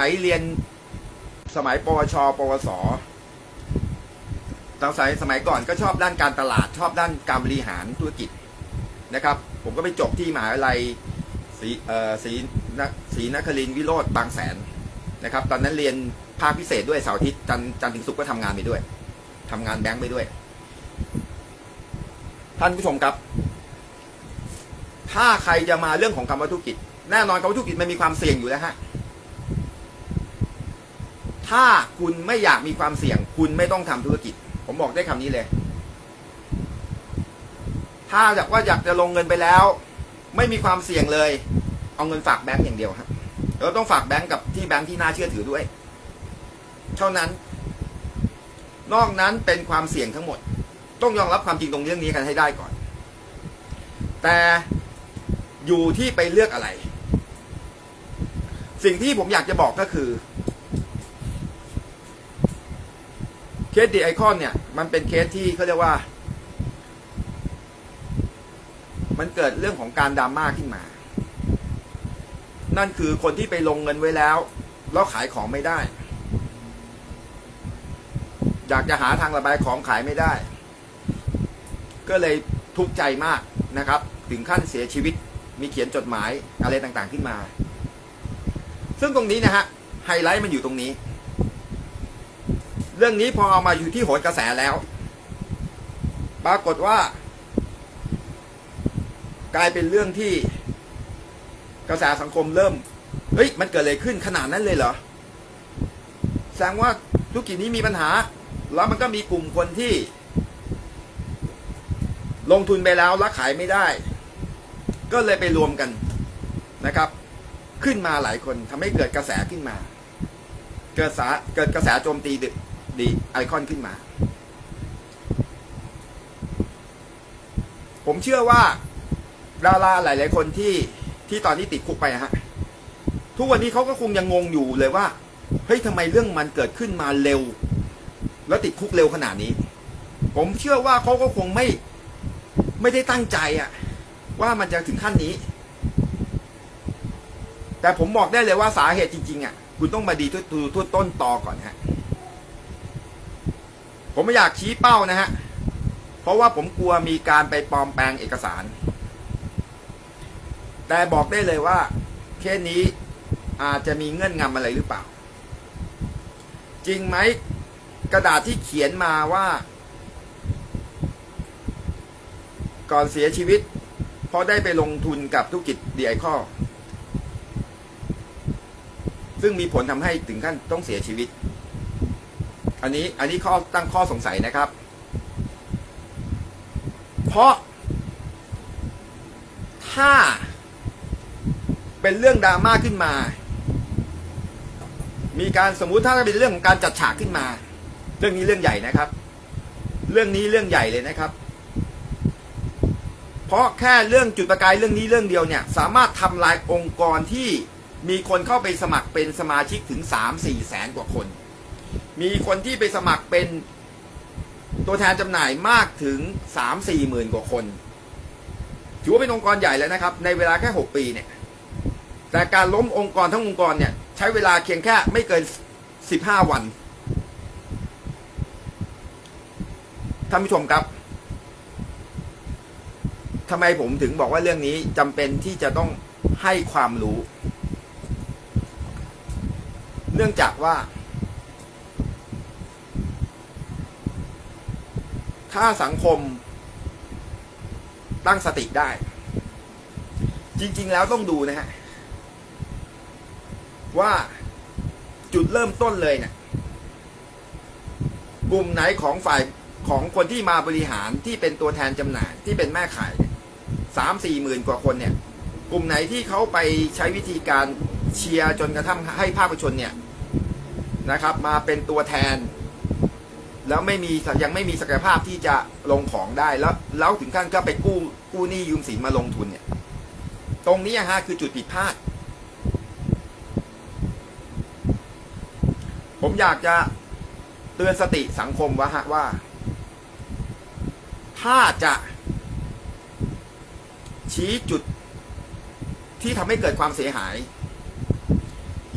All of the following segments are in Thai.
มัยเรียนสมัยปวช ปวสตอนสมัยสมัยก่อนก็ชอบด้านการตลาด ชอบด้านการบริหารธุรกิจนะครับ ผมก็ไปจบที่มหาวิทยาลัยศรีเอ่อศรีนศรีนครินทร์วิโรธบางแสนนะครับ ตอนนั้นเรียนภาคพิเศษด้วยเสาร์อาทิตย์จันทร์จันทร์ถึงศุกร์ก็ทำงานไปด้วยทำงานแบงค์ไปด้วย ท่านผู้ชมครับ ถ้าใครจะมาเรื่องของคำว่าธุรกิจ แน่นอนคำว่าธุรกิจมันมีความเสี่ยงอยู่แล้วฮะ ถ้าคุณไม่อยากมีความเสี่ยง คุณไม่ต้องทำธุรกิจ ผมบอกได้คำนี้เลย ถ้าอยากว่าอยากจะลงเงินไปแล้ว ไม่มีความเสี่ยงเลย เอาเงินฝากแบงก์อย่างเดียวครับแล้วต้องฝากแบงก์กับที่แบงก์ที่น่าเชื่อถือด้วย เท่านั้น นอกนั้นเป็นความเสี่ยงทั้งหมด ต้องยอมรับความจริงตรงเรื่องนี้กันให้ได้ก่อน แต่อยู่ที่ไปเลือกอะไร สิ่งที่ผมอยากจะบอกก็คือ เคสดีไอคอนเนี่ย มันเป็นเคสที่เขาเรียกว่า มันเกิดเรื่องของการดราม่าขึ้นมา นั่นคือคนที่ไปลงเงินไว้แล้ว แล้วขายของไม่ได้ อยากจะหาทางระบายของขายไม่ได้ ก็เลยทุกข์ใจมากนะครับ ถึงขั้นเสียชีวิตมีเขียนจดหมายอะไรต่างๆขึ้นมา ซึ่งตรงนี้นะฮะไฮไลท์มันอยู่ตรงนี้ เรื่องนี้พอเอามาอยู่ที่โหนกระแสแล้ว ปรากฏว่า กลายเป็นเรื่องที่กระแสสังคมเริ่ม เฮ้ย มันเกิดอะไรขึ้นขนาดนั้นเลยเหรอ แสดงว่าธุรกิจนี้มีปัญหา แล้วมันก็มีกลุ่มคนที่ ลงทุนไปแล้วแล้วขายไม่ได้ ก็เลยไปรวมกันนะครับ ขึ้นมาหลายคนทำให้เกิดกระแสขึ้นมา เกิดสาเกิดกระแสโจมตีด ดีไอคอนขึ้นมา ผมเชื่อว่าดาราหลาย ๆ คนที่ที่ตอนนี้ติดคุกไปฮะ ทุกวันนี้เขาก็คงยังงงอยู่เลยว่าเฮ้ยทำไมเรื่องมันเกิดขึ้นมาเร็ว แล้วติดคุกเร็วขนาดนี้ ผมเชื่อว่าเขาก็คงไม่ไม่ได้ตั้งใจอะว่ามันจะถึงขั้นนี้ แต่ผมบอกได้เลยว่าสาเหตุจริง ๆอะคุณต้องมาดีทุกต้นต่อก่อนฮะ ผมไม่อยากชี้เป้านะฮะ เพราะว่าผมกลัวมีการไปปลอมแปลงเอกสาร แต่บอกได้เลยว่าเคสนี้อาจจะมีเงื่อนงำอะไรหรือเปล่า จริงไหมกระดาษที่เขียนมาว่า ก่อนเสียชีวิตเพราะได้ไปลงทุนกับธุรกิจดีไอคอซึ่งมีผลทำให้ถึงขั้นต้องเสียชีวิต อันนี้อันนี้ข้อตั้งข้อสงสัยนะครับ เพราะ ถ้า เป็นเรื่องดราม่าขึ้นมา มีการสมมุติถ้าเป็นเรื่องของการจัดฉากขึ้นมา เรื่องนี้เรื่องใหญ่นะครับ เรื่องนี้เรื่องใหญ่เลยนะครับ เพราะแค่เรื่องจุดประกายเรื่องนี้เรื่องเดียวเนี่ย สามารถทำลายองค์กรที่มีคนเข้าไปสมัครเป็นสมาชิกถึงสามสี่แสนกว่าคน มีคนที่ไปสมัครเป็นตัวแทนจำหน่ายมากถึงสามสี่หมื่นกว่าคน ถือว่าเป็นองค์กรใหญ่แล้วนะครับ ในเวลาแค่หกปีเนี่ย แต่การล้มองค์กรทั้งองค์กรเนี่ย ใช้เวลาเพียงแค่ไม่เกินสิบห้าวันท่านผู้ชมครับทำไมผมถึงบอกว่าเรื่องนี้จำเป็นที่จะต้องให้ความรู้ เนื่องจากว่า ถ้าสังคมตั้งสติได้ จริง ๆ แล้วต้องดูนะฮะ ว่าจุดเริ่มต้นเลยเนี่ยกลุ่มไหนของฝ่ายของคนที่มาบริหารที่เป็นตัวแทนจำหน่ายที่เป็นแม่ขายสามสี่หมื่นกว่าคนเนี่ย กลุ่มไหนที่เขาไปใช้วิธีการเชียร์จนกระทั่งให้ภาคประชาชนเนี่ยนะครับ มาเป็นตัวแทน แล้วไม่มียังไม่มีศักยภาพที่จะลงของได้แล้วแล้วถึงขั้นก็ไปกู้กู้หนี้ยืมสินมาลงทุนเนี่ย ตรงนี้ฮะคือจุดผิดพลาด ผมอยากจะเตือนสติสังคมว่าฮะว่า ถ้าจะชี้จุดที่ทำให้เกิดความเสียหาย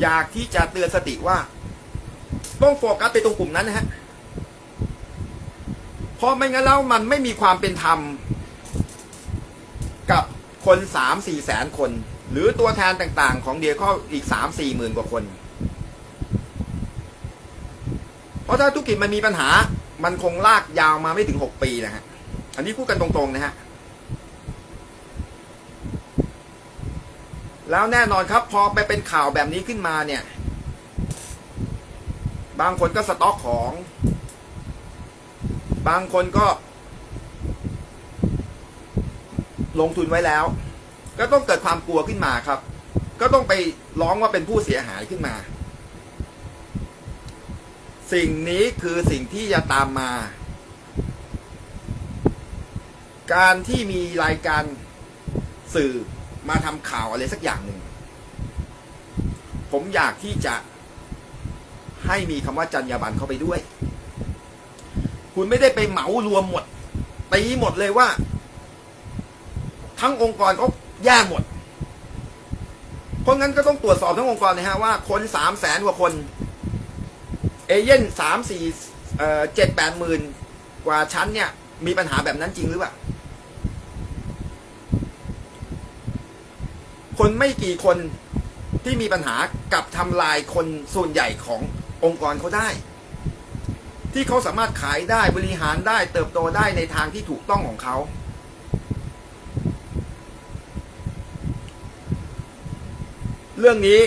อยากที่จะเตือนสติว่า ต้องโฟกัสไปตรงกลุ่มนั้นนะฮะ เพราะไม่งั้นแล้วมันไม่มีความเป็นธรรม กับคนสามสี่แสนคน หรือตัวแทนต่างๆ ของเดียข้ออีกสามสี่หมื่นกว่าคน เพราะถ้าธุรกิจมันมีปัญหา มันคงลากยาวมาไม่ถึงหกปีนะฮะ อันนี้พูดกันตรงๆนะฮะแล้วแน่นอนครับ พอไปเป็นข่าวแบบนี้ขึ้นมาเนี่ย บางคนก็สต็อกของ บางคนก็ ลงทุนไว้แล้ว ก็ต้องเกิดความกลัวขึ้นมาครับ ก็ต้องไปร้องว่าเป็นผู้เสียหายขึ้นมา สิ่งนี้คือสิ่งที่จะตามมา การที่มีรายการสื่อมาทำข่าวอะไรสักอย่างหนึ่ง ผมอยากที่จะให้มีคำว่าจรรยาบรรณเข้าไปด้วย คุณไม่ได้ไปเหมารวมหมดตีหมดเลยว่า ทั้งองค์กรเขาแย่หมด เพราะงั้นก็ต้องตรวจสอบทั้งองค์กรนะฮะว่าคนสามแสนกว่าคน เอเย่นสามสี่เจ็ดแปดหมื่นกว่าชั้นเนี่ย มีปัญหาแบบนั้นจริงหรือเปล่า คนไม่กี่คนที่มีปัญหากับทำลายคนส่วนใหญ่ขององค์กรเขาได้ ที่เขาสามารถขายได้บริหารได้เติบโตได้ในทางที่ถูกต้องของเขาเรื่องนี้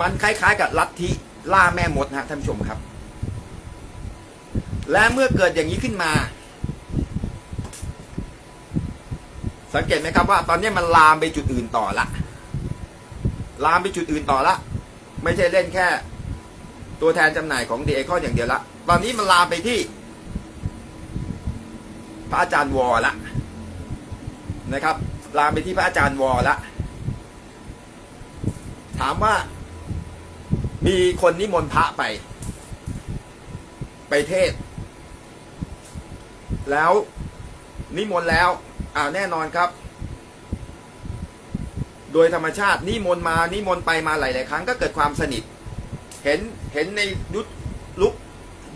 มันคล้ายๆ กับลัทธิล่าแม่มดนะฮะท่านผู้ชมครับ และเมื่อเกิดอย่างนี้ขึ้นมา สังเกตไหมครับว่า ตอนนี้มันลามไปจุดอื่นต่อละ ลามไปจุดอื่นต่อละ ไม่ใช่เล่นแค่ ตัวแทนจำหน่ายของเดคอนอย่างเดียวละ ตอนนี้มันลามไปที่ พระอาจารย์วอละนะครับ ลามไปที่พระอาจารย์วอละ ถามว่า มีคนนิมนต์พระไป ไปเทศ แล้วนิมนต์แล้ว อ่าแน่นอนครับโดยธรรมชาตินิมนต์มานิมนต์ไปมาหลาย ๆ ครั้งก็เกิดความสนิท เห็นเห็นในยุคลุก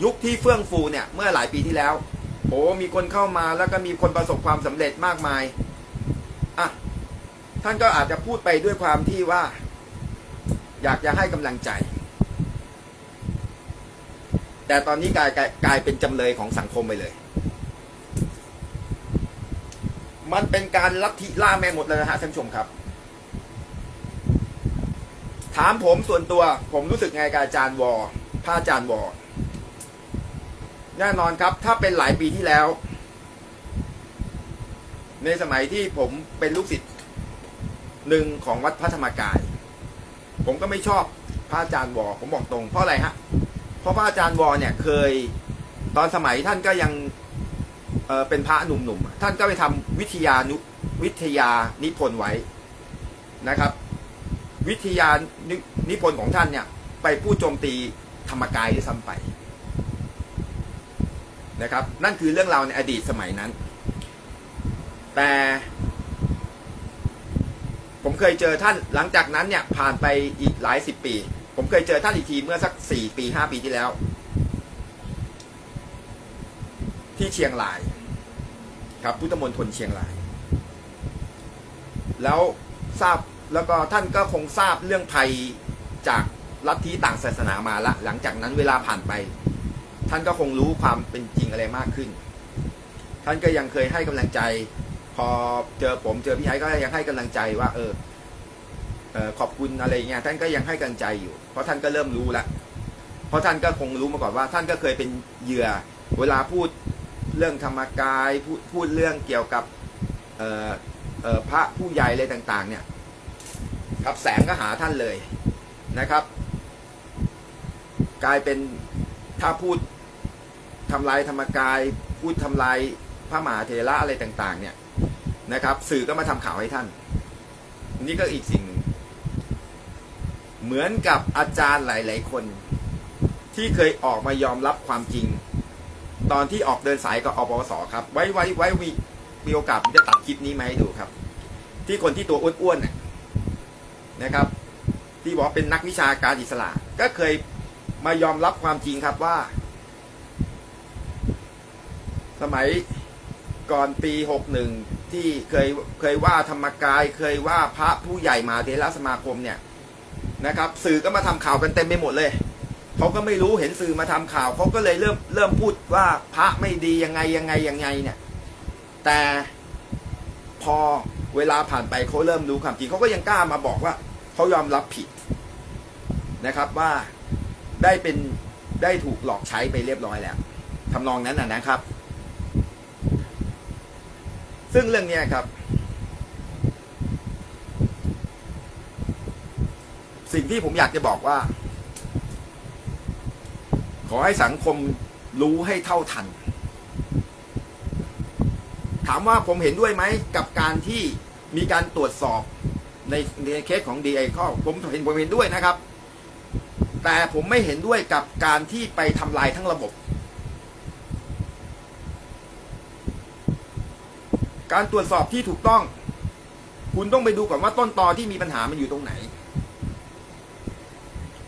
ยุคที่เฟื่องฟูเนี่ย เมื่อหลายปีที่แล้วโอ้มีคนเข้ามาแล้วก็มีคนประสบความสำเร็จมากมายอะท่านก็อาจจะพูดไปด้วยความที่ว่า อยากจะให้กำลังใจ แต่ตอนนี้กลายกลายเป็นจำเลยของสังคมไปเลย มันเป็นการลัทธิล่าแม่หมดแล้วนะฮะท่านผู้ชมครับ ถามผมส่วนตัว ผมรู้สึกไงกับอาจารย์วอพระอาจารย์วอแน่นอนครับ ถ้าเป็นหลายปีที่แล้ว ในสมัยที่ผมเป็นลูกศิษย์หนึ่งของวัดพระธรรมกาย ผมก็ไม่ชอบพระอาจารย์วอผมบอกตรง เพราะอะไรฮะ เพราะพระอาจารย์วอเนี่ยเคยตอนสมัยท่านก็ยังเเป็นพระหนุ่มๆท่านก็ไปทำวิทยานุวิทยานิพนธ์ไว้นะครับ วิทยานินิพนธ์ของท่านเนี่ย ไปพูดโจมตีธรรมกายด้วยซ้ำไปนะครับ นั่นคือเรื่องราวในอดีตสมัยนั้น แต่ผมเคยเจอท่านหลังจากนั้นเนี่ยผ่านไปอีกหลายสิบปี ผมเคยเจอท่านอีกทีเมื่อสักสี่ปีห้าปีที่แล้ว ที่เชียงราย ครับพุทธมณฑลเชียงราย แล้วทราบ แล้วก็ท่านก็คงทราบเรื่องภัยจากลัทธิต่างศาสนามาละ หลังจากนั้นเวลาผ่านไป ท่านก็คงรู้ความเป็นจริงอะไรมากขึ้น ท่านก็ยังเคยให้กำลังใจ พอเจอผมเจอพี่ไอ้ก็ยังให้กำลังใจว่า เออเออขอบคุณอะไรเงี้ยท่านก็ยังให้กำลังใจอยู่ เพราะท่านก็เริ่มรู้ละเพราะท่านก็คงรู้มาก่อนว่า ท่านก็เคยเป็นเหยื่อ เวลาพูดเรื่องธรรมกายพูดพูดเรื่องเกี่ยวกับเออเออพระผู้ใหญ่อะไรต่าง ๆ เนี่ย ครับแสงก็หาท่านเลยนะครับ กลายเป็นถ้าพูดทำลายธรรมกาย พูดทำลายพระมหาเถระอะไรต่าง ๆ เนี่ยนะครับ สื่อก็มาทำข่าวให้ท่าน นี่ก็อีกสิ่งหนึ่งเหมือนกับอาจารย์หลาย ๆ คน ที่เคยออกมายอมรับความจริง ตอนที่ออกเดินสายกับอปวสครับ ไว้ไว้ไว้มีมีโอกาสผมจะตัดคลิปนี้มาให้ดูครับ ที่คนที่ตัวอ้วนๆ นะครับ ที่บอกเป็นนักวิชาการอิสระ ก็เคยมายอมรับความจริงครับว่า สมัยก่อนปีหกหนึ่งที่เคยเคยว่าธรรมกาย เคยว่าพระผู้ใหญ่มาเทระสมาคมเนี่ยนะครับ สื่อก็มาทำข่าวกันเต็มไปหมดเลยเขาก็ไม่รู้เห็นสื่อมาทำข่าวเขาก็เลยเริ่มเริ่มพูดว่าพระไม่ดียังไงยังไงยังไงเนี่ย แต่พอเวลาผ่านไปเขาเริ่มรู้ความจริงเขาก็ยังกล้ามาบอกว่า เขายอมรับผิดนะครับว่าได้เป็นได้ถูกหลอกใช้ไปเรียบร้อยแล้วทำนองนั้นนะครับ ซึ่งเรื่องนี้ครับ สิ่งที่ผมอยากจะบอกว่า ขอให้สังคมรู้ให้เท่าทัน ถามว่าผมเห็นด้วยไหมกับการที่มีการตรวจสอบ ในในเคสของดีไอข้อผมเห็นผมเห็นด้วยนะครับ แต่ผมไม่เห็นด้วยกับการที่ไปทำลายทั้งระบบ การตรวจสอบที่ถูกต้อง คุณต้องไปดูก่อนว่าต้นตอที่มีปัญหามันอยู่ตรงไหน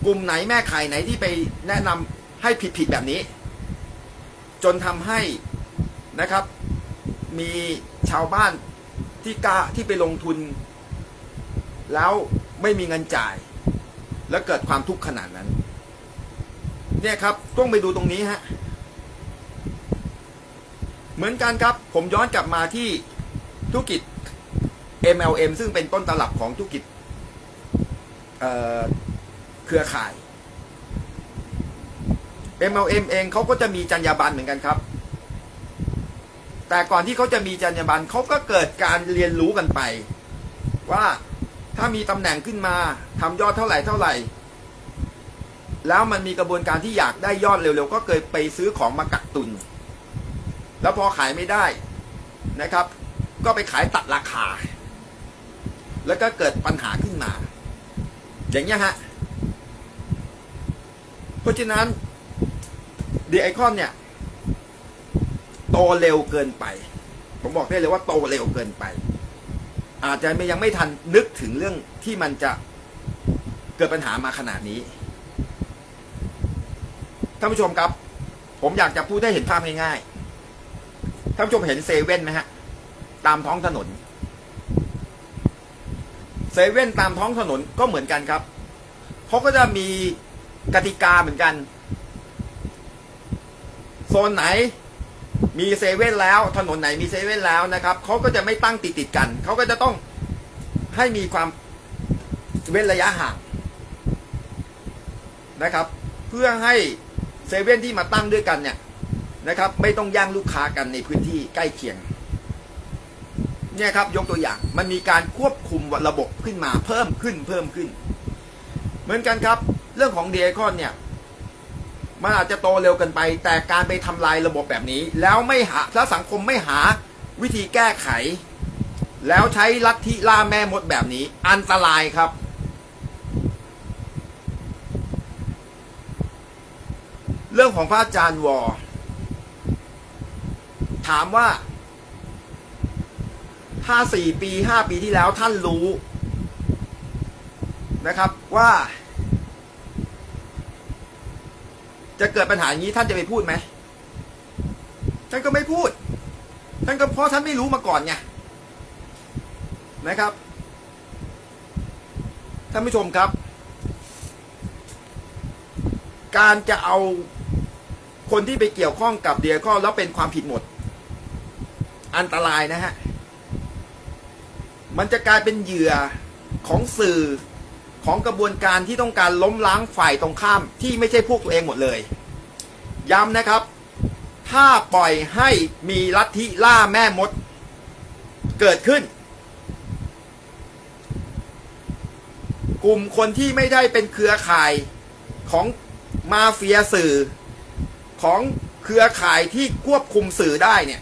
กลุ่มไหนแม่ไข่ไหนที่ไปแนะนำให้ผิดๆแบบนี้ จนทำให้นะครับ มีชาวบ้านที่กล้าที่ไปลงทุน แล้วไม่มีเงินจ่าย แล้วเกิดความทุกข์ขนาดนั้น เนี่ยครับต้องไปดูตรงนี้ฮะเหมือนกันครับ ผมย้อนกลับมาที่ธุรกิจ MLM ซึ่งเป็นต้นตลับของธุรกิจเเครือข่าย MLM เองเขาก็จะมีจรรยาบรรณเหมือนกันครับ แต่ก่อนที่เขาจะมีจรรยาบรรณเขาก็เกิดการเรียนรู้กันไป ว่า ถ้ามีตำแหน่งขึ้นมาทำยอดเท่าไหร่เท่าไหร่ แล้วมันมีกระบวนการที่อยากได้ยอดเร็วๆ ก็เคยไปซื้อของมากักตุน แล้วพอขายไม่ได้นะครับ ก็ไปขายตัดราคา แล้วก็เกิดปัญหาขึ้นมา อย่างเงี้ยฮะ เพราะฉะนั้นดีไอคอนเนี่ย โตเร็วเกินไป ผมบอกได้เลยว่าโตเร็วเกินไป อาจจะยังไม่ทันนึกถึงเรื่องที่มันจะเกิดปัญหามาขนาดนี้ท่านผู้ชมครับ ผมอยากจะพูดได้เห็นภาพง่ายๆท่านผู้ชมเห็นเซเว่นไหมฮะ ตามท้องถนนเซเว่นตามท้องถนนก็เหมือนกันครับเขาก็จะมีกติกาเหมือนกัน โซนไหน มีเซเว่นแล้ว ถนนไหนมีเซเว่นแล้วนะครับเขาก็จะไม่ตั้งติดติดกันเขาก็จะต้องให้มีความเว้นระยะห่างนะครับ เพื่อให้เซเว่นที่มาตั้งด้วยกันเนี่ยนะครับ ไม่ต้องย่างลูกค้ากันในพื้นที่ใกล้เคียงเนี่ยครับยกตัวอย่างมันมีการควบคุมระบบขึ้นมาเพิ่มขึ้นเพิ่มขึ้น เหมือนกันครับ เรื่องของเดียคอนเนี่ย มันอาจจะโตเร็วเกินไป แต่การไปทำลายระบบแบบนี้ แล้วไม่หาถ้าสังคมไม่หาวิธีแก้ไข แล้วใช้ลัทธิล่าแม่มดแบบนี้ อันตรายครับ เรื่องของพระอาจารย์วอ ถามว่า ถ้าสี่ปีห้าปีที่แล้วท่านรู้นะครับว่า จะเกิดปัญหาอย่างนี้ท่านจะไปพูดไหมท่านก็ไม่พูด ท่านก็เพราะท่านไม่รู้มาก่อนไงนะครับท่านผู้ชมครับ การจะเอาคนที่ไปเกี่ยวข้องกับเดียข้อแล้วเป็นความผิดหมด อันตรายนะฮะ มันจะกลายเป็นเหยื่อของสื่อ ของกระบวนการที่ต้องการล้มล้างฝ่ายตรงข้ามที่ไม่ใช่พวกตัวเองหมดเลย ย้ำนะครับ ถ้าปล่อยให้มีลัทธิล่าแม่มดเกิดขึ้น กลุ่มคนที่ไม่ได้เป็นเครือข่ายของมาเฟียสื่อของเครือข่ายที่ควบคุมสื่อได้เนี่ย